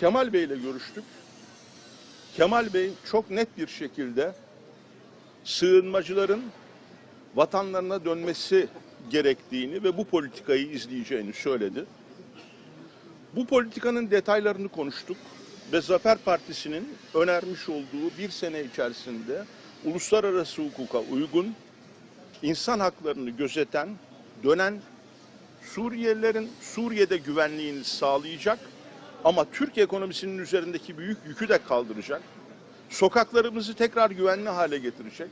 Kemal Bey ile görüştük. Kemal Bey çok net bir şekilde sığınmacıların vatanlarına dönmesi gerektiğini ve bu politikayı izleyeceğini söyledi. Bu politikanın detaylarını konuştuk ve Zafer Partisi'nin önermiş olduğu bir sene içerisinde uluslararası hukuka uygun, insan haklarını gözeten, dönen Suriyelilerin Suriye'de güvenliğini sağlayacak ama Türk ekonomisinin üzerindeki büyük yükü de kaldıracak. Sokaklarımızı tekrar güvenli hale getirecek.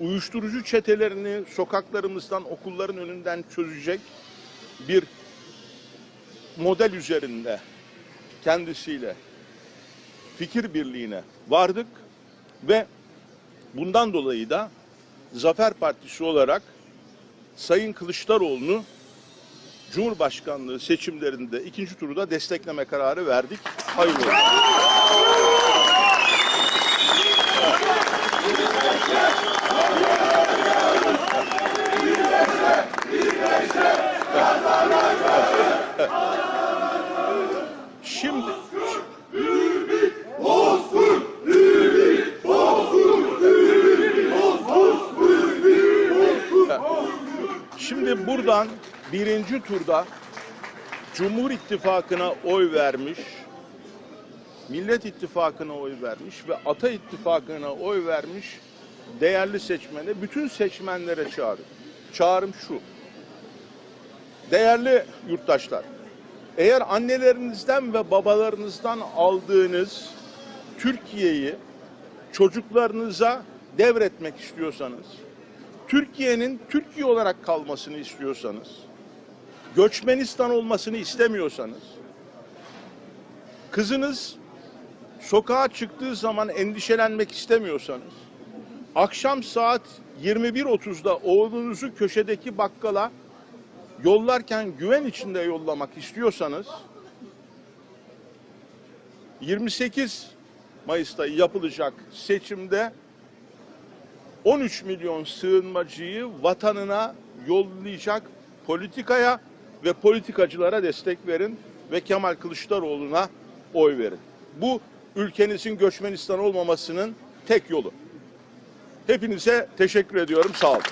Uyuşturucu çetelerini sokaklarımızdan, okulların önünden çözecek bir model üzerinde kendisiyle fikir birliğine vardık ve bundan dolayı da Zafer Partisi olarak Sayın Kılıçdaroğlu'nu Cumhurbaşkanlığı seçimlerinde ikinci turda destekleme kararı verdik. Hayırlı olsun. Şimdi Şimdi buradan birinci turda Cumhur İttifakı'na oy vermiş, Millet İttifakı'na oy vermiş ve Ata İttifakı'na oy vermiş değerli seçmene, bütün seçmenlere çağrı. Çağrım şu. Değerli yurttaşlar, eğer annelerinizden ve babalarınızdan aldığınız Türkiye'yi çocuklarınıza devretmek istiyorsanız, Türkiye'nin Türkiye olarak kalmasını istiyorsanız, Göçmenistan olmasını istemiyorsanız, kızınız sokağa çıktığı zaman endişelenmek istemiyorsanız, akşam saat 21.30'da oğlunuzu köşedeki bakkala yollarken güven içinde yollamak istiyorsanız, 28 Mayıs'ta yapılacak seçimde 13 milyon sığınmacıyı vatanına yollayacak politikaya ve politikacılara destek verin ve Kemal Kılıçdaroğlu'na oy verin. Bu ülkenizin göçmenistan olmamasının tek yolu. Hepinize teşekkür ediyorum. Sağ olun.